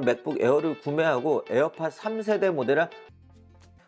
맥북 에어를 구매하고 에어팟 3세대 모델을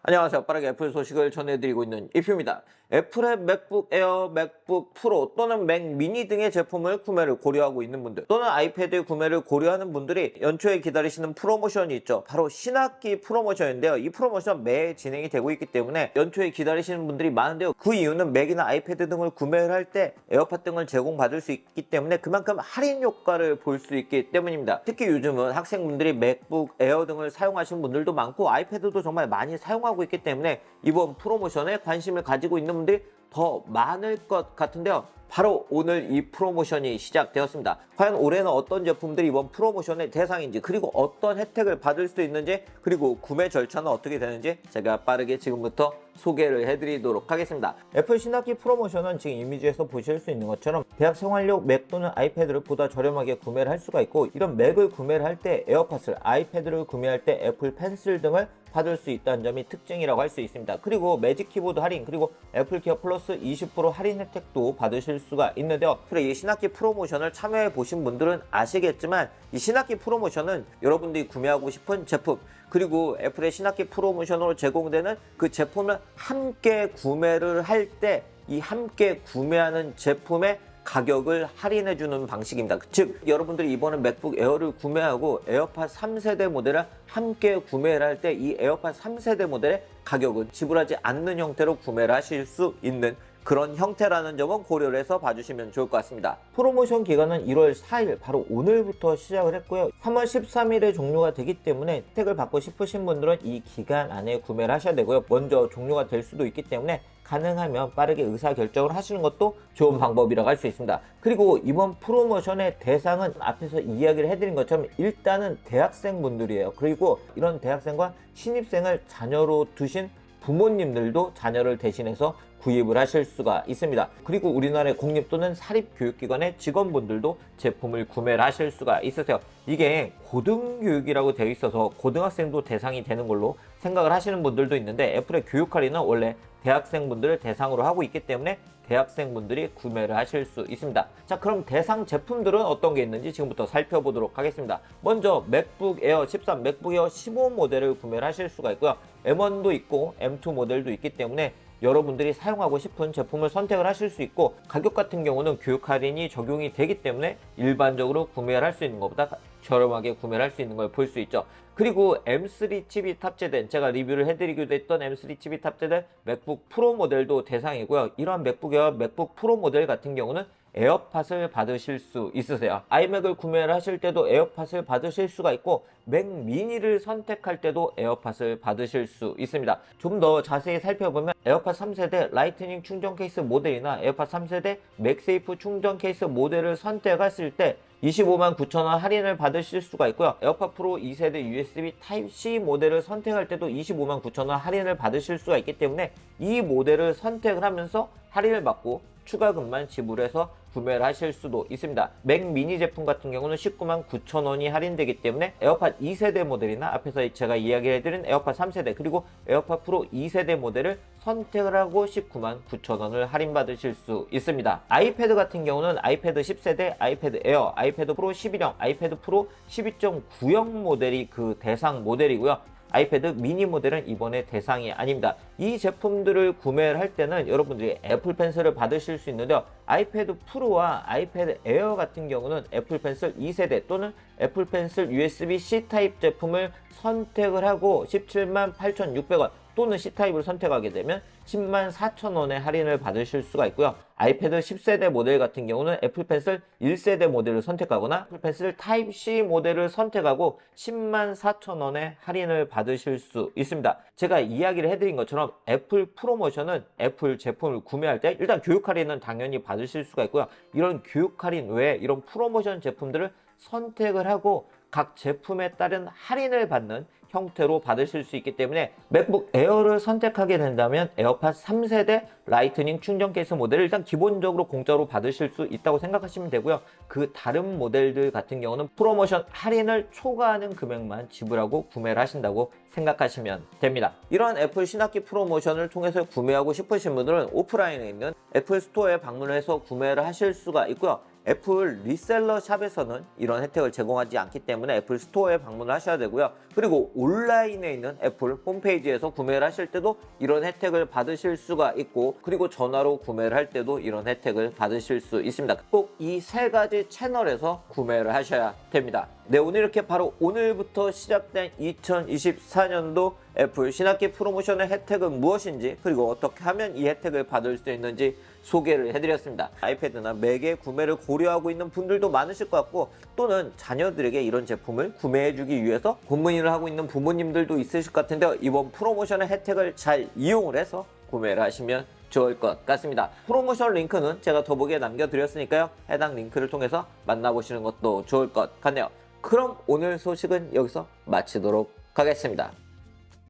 안녕하세요. 빠르게 애플 소식을 전해드리고 있는 이표입니다. 애플의 맥북 에어, 맥북 프로 또는 맥 미니 등의 제품을 구매를 고려하고 있는 분들 또는 아이패드 구매를 고려하는 분들이 연초에 기다리시는 프로모션이 있죠. 바로 신학기 프로모션인데요. 이 프로모션 매 진행이 되고 있기 때문에 연초에 기다리시는 분들이 많은데요. 그 이유는 맥이나 아이패드 등을 구매를 할 때 에어팟 등을 제공받을 수 있기 때문에 그만큼 할인 효과를 볼 수 있기 때문입니다. 특히 요즘은 학생분들이 맥북 에어 등을 사용하시는 분들도 많고 아이패드도 정말 많이 사용하고 있기 때문에 이번 프로모션에 관심을 가지고 있는 분들이 더 많을 것 같은데요. 바로 오늘 이 프로모션이 시작되었습니다. 과연 올해는 어떤 제품들이 이번 프로모션의 대상인지 그리고 어떤 혜택을 받을 수 있는지 그리고 구매 절차는 어떻게 되는지 제가 빠르게 지금부터 소개를 해드리도록 하겠습니다. 애플 신학기 프로모션은 지금 이미지에서 보실 수 있는 것처럼 대학 생활용 맥 또는 아이패드를 보다 저렴하게 구매를 할 수가 있고 이런 맥을 구매를 할 때 에어팟을 아이패드를 구매할 때 애플 펜슬 등을 받을 수 있다는 점이 특징이라고 할 수 있습니다. 그리고 매직 키보드 할인 그리고 애플 기어 플러스 20% 할인 혜택도 받으실 수가 있는데요. 그래 이 신학기 프로모션을 참여해 보신 분들은 아시겠지만 이 신학기 프로모션은 여러분들이 구매하고 싶은 제품 그리고 애플의 신학기 프로모션으로 제공되는 그 제품을 함께 구매를 할 때 이 함께 구매하는 제품의 가격을 할인해 주는 방식입니다. 즉 여러분들이 이번에 맥북 에어를 구매하고 에어팟 3세대 모델을 함께 구매를 할 때 이 에어팟 3세대 모델의 가격은 지불하지 않는 형태로 구매를 하실 수 있는 그런 형태라는 점은 고려를 해서 봐주시면 좋을 것 같습니다. 프로모션 기간은 1월 4일 바로 오늘부터 시작을 했고요. 3월 13일에 종료가 되기 때문에 혜택을 받고 싶으신 분들은 이 기간 안에 구매를 하셔야 되고요. 먼저 종료가 될 수도 있기 때문에 가능하면 빠르게 의사 결정을 하시는 것도 좋은 방법이라고 할 수 있습니다. 그리고 이번 프로모션의 대상은 앞에서 이야기를 해드린 것처럼 일단은 대학생분들이에요. 그리고 이런 대학생과 신입생을 자녀로 두신 부모님들도 자녀를 대신해서 구입을 하실 수가 있습니다. 그리고 우리나라의 공립 또는 사립 교육기관의 직원분들도 제품을 구매를 하실 수가 있으세요. 이게 고등교육이라고 되어 있어서 고등학생도 대상이 되는 걸로 생각을 하시는 분들도 있는데 애플의 교육 할인은 원래 대학생분들을 대상으로 하고 있기 때문에 대학생분들이 구매를 하실 수 있습니다. 자, 그럼 대상 제품들은 어떤 게 있는지 지금부터 살펴보도록 하겠습니다. 먼저 맥북 에어 13, 맥북 에어 15 모델을 구매를 하실 수가 있고요. M1도 있고 M2 모델도 있기 때문에 여러분들이 사용하고 싶은 제품을 선택을 하실 수 있고 가격 같은 경우는 교육 할인이 적용이 되기 때문에 일반적으로 구매를 할 수 있는 것보다 저렴하게 구매를 할 수 있는 걸 볼 수 있죠. 그리고 M3 칩이 탑재된 제가 리뷰를 해드리기도 했던 M3 칩이 탑재된 맥북 프로 모델도 대상이고요. 이러한 맥북 에어, 맥북 프로 모델 같은 경우는 에어팟을 받으실 수 있으세요. 아이맥을 구매를 하실 때도 에어팟을 받으실 수가 있고 맥 미니를 선택할 때도 에어팟을 받으실 수 있습니다. 좀 더 자세히 살펴보면 에어팟 3세대 라이트닝 충전 케이스 모델이나 에어팟 3세대 맥세이프 충전 케이스 모델을 선택하실 때 25만 9천원 할인을 받으실 수가 있고요. 에어팟 프로 2세대 USB Type-C 모델을 선택할 때도 25만 9천원 할인을 받으실 수가 있기 때문에 이 모델을 선택을 하면서 할인을 받고 추가금만 지불해서 구매를 하실 수도 있습니다. 맥 미니 제품 같은 경우는 19만 9천 원이 할인되기 때문에 에어팟 2세대 모델이나 앞에서 제가 이야기해드린 에어팟 3세대 그리고 에어팟 프로 2세대 모델을 선택을 하고 19만 9천 원을 할인받으실 수 있습니다. 아이패드 같은 경우는 아이패드 10세대, 아이패드 에어, 아이패드 프로 11형, 아이패드 프로 12.9형 모델이 그 대상 모델이고요. 아이패드 미니 모델은 이번에 대상이 아닙니다. 이 제품들을 구매를 할 때는 여러분들이 애플 펜슬을 받으실 수 있는데요. 아이패드 프로와 아이패드 에어 같은 경우는 애플 펜슬 2세대 또는 애플 펜슬 USB-C 타입 제품을 선택을 하고 17만 8,600원 또는 C타입을 선택하게 되면 10만 4천 원의 할인을 받으실 수가 있고요. 아이패드 10세대 모델 같은 경우는 애플 펜슬 1세대 모델을 선택하거나 애플 펜슬 타입 C 모델을 선택하고 10만 4천 원의 할인을 받으실 수 있습니다. 제가 이야기를 해드린 것처럼 애플 프로모션은 애플 제품을 구매할 때 일단 교육 할인은 당연히 받으실 수가 있고요. 이런 교육 할인 외에 이런 프로모션 제품들을 선택을 하고 각 제품에 따른 할인을 받는 형태로 받으실 수 있기 때문에 맥북 에어를 선택하게 된다면 에어팟 3세대 라이트닝 충전 케이스 모델을 일단 기본적으로 공짜로 받으실 수 있다고 생각하시면 되고요. 그 다른 모델들 같은 경우는 프로모션 할인을 초과하는 금액만 지불하고 구매를 하신다고 생각하시면 됩니다. 이러한 애플 신학기 프로모션을 통해서 구매하고 싶으신 분들은 오프라인에 있는 애플 스토어에 방문을 해서 구매를 하실 수가 있고요. 애플 리셀러 샵에서는 이런 혜택을 제공하지 않기 때문에 애플 스토어에 방문을 하셔야 되고요. 그리고 온라인에 있는 애플 홈페이지에서 구매를 하실 때도 이런 혜택을 받으실 수가 있고 그리고 전화로 구매를 할 때도 이런 혜택을 받으실 수 있습니다. 꼭 이 세 가지 채널에서 구매를 하셔야 됩니다. 네, 오늘 이렇게 바로 오늘부터 시작된 2024년도 애플 신학기 프로모션의 혜택은 무엇인지 그리고 어떻게 하면 이 혜택을 받을 수 있는지 소개를 해드렸습니다. 아이패드나 맥의 구매를 고려하고 있는 분들도 많으실 것 같고 또는 자녀들에게 이런 제품을 구매해주기 위해서 고민을 하고 있는 부모님들도 있으실 것 같은데요. 이번 프로모션의 혜택을 잘 이용을 해서 구매를 하시면 좋을 것 같습니다. 프로모션 링크는 제가 더보기에 남겨드렸으니까요. 해당 링크를 통해서 만나보시는 것도 좋을 것 같네요. 그럼 오늘 소식은 여기서 마치도록 하겠습니다.